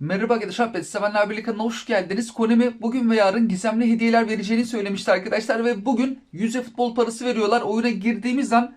Merhaba arkadaşlar, ben Sevenler Birliği kanalına hoş geldiniz. Konemi bugün ve yarın gizemli hediyeler vereceğini söylemişti arkadaşlar ve bugün yüze futbol parası veriyorlar. Oyuna girdiğimiz an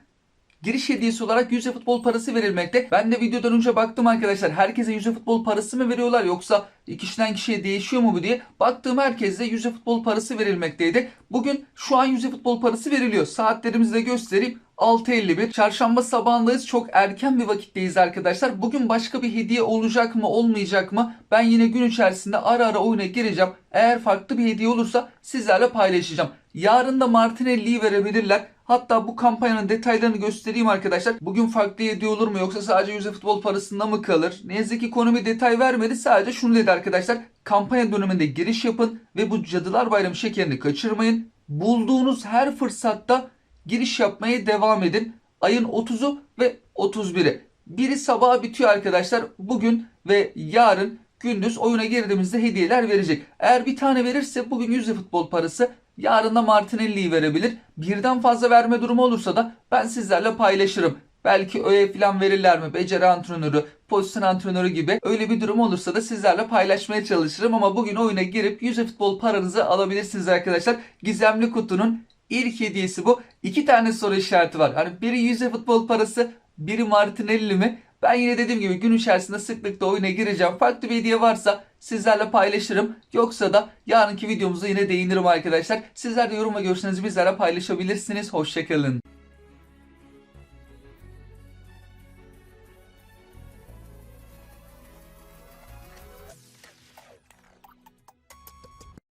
giriş hediyesi olarak yüze futbol parası verilmekte. Ben de videodan önce baktım arkadaşlar herkese yüze futbol parası mı veriyorlar yoksa kişiden kişiye değişiyor mu bu diye. Baktığım herkese yüze futbol parası verilmekteydi. Bugün şu an yüze futbol parası veriliyor. Saatlerimizi de göstereyim. 6.51. Çarşamba sabahındayız. Çok erken bir vakitteyiz arkadaşlar. Bugün başka bir hediye olacak mı olmayacak mı? Ben yine gün içerisinde ara ara oyuna gireceğim. Eğer farklı bir hediye olursa sizlerle paylaşacağım. Yarın da Martinelli'yi verebilirler. Hatta bu kampanyanın detaylarını göstereyim arkadaşlar. Bugün farklı hediye olur mu yoksa sadece yüze futbol parasında mı kalır? Ne yazık ki bir detay vermedi. Sadece şunu dedi arkadaşlar. Kampanya döneminde giriş yapın ve bu Cadılar Bayramı şekerini kaçırmayın. Bulduğunuz her fırsatta giriş yapmaya devam edin. Ayın 30'u ve 31'i. Biri sabaha bitiyor arkadaşlar. Bugün ve yarın gündüz oyuna girdiğimizde hediyeler verecek. Eğer bir tane verirse bugün yüzde futbol parası yarın da Martinelli'yi verebilir. Birden fazla verme durumu olursa da ben sizlerle paylaşırım. Belki öğe falan verirler mi? Beceri antrenörü, pozisyon antrenörü gibi. Öyle bir durum olursa da sizlerle paylaşmaya çalışırım. Ama bugün oyuna girip yüze futbol paranızı alabilirsiniz arkadaşlar. Gizemli kutunun ilk hediyesi bu. İki tane soru işareti var. Hani biri yüze futbol parası, biri Martinelli mi? Ben yine dediğim gibi gün içerisinde sıklıkla oyuna gireceğim. Farklı bir hediye varsa sizlerle paylaşırım. Yoksa da yarınki videomuzda yine değinirim arkadaşlar. Sizler de yorum ve görüşlerinizi bizlerle paylaşabilirsiniz. Hoşçakalın.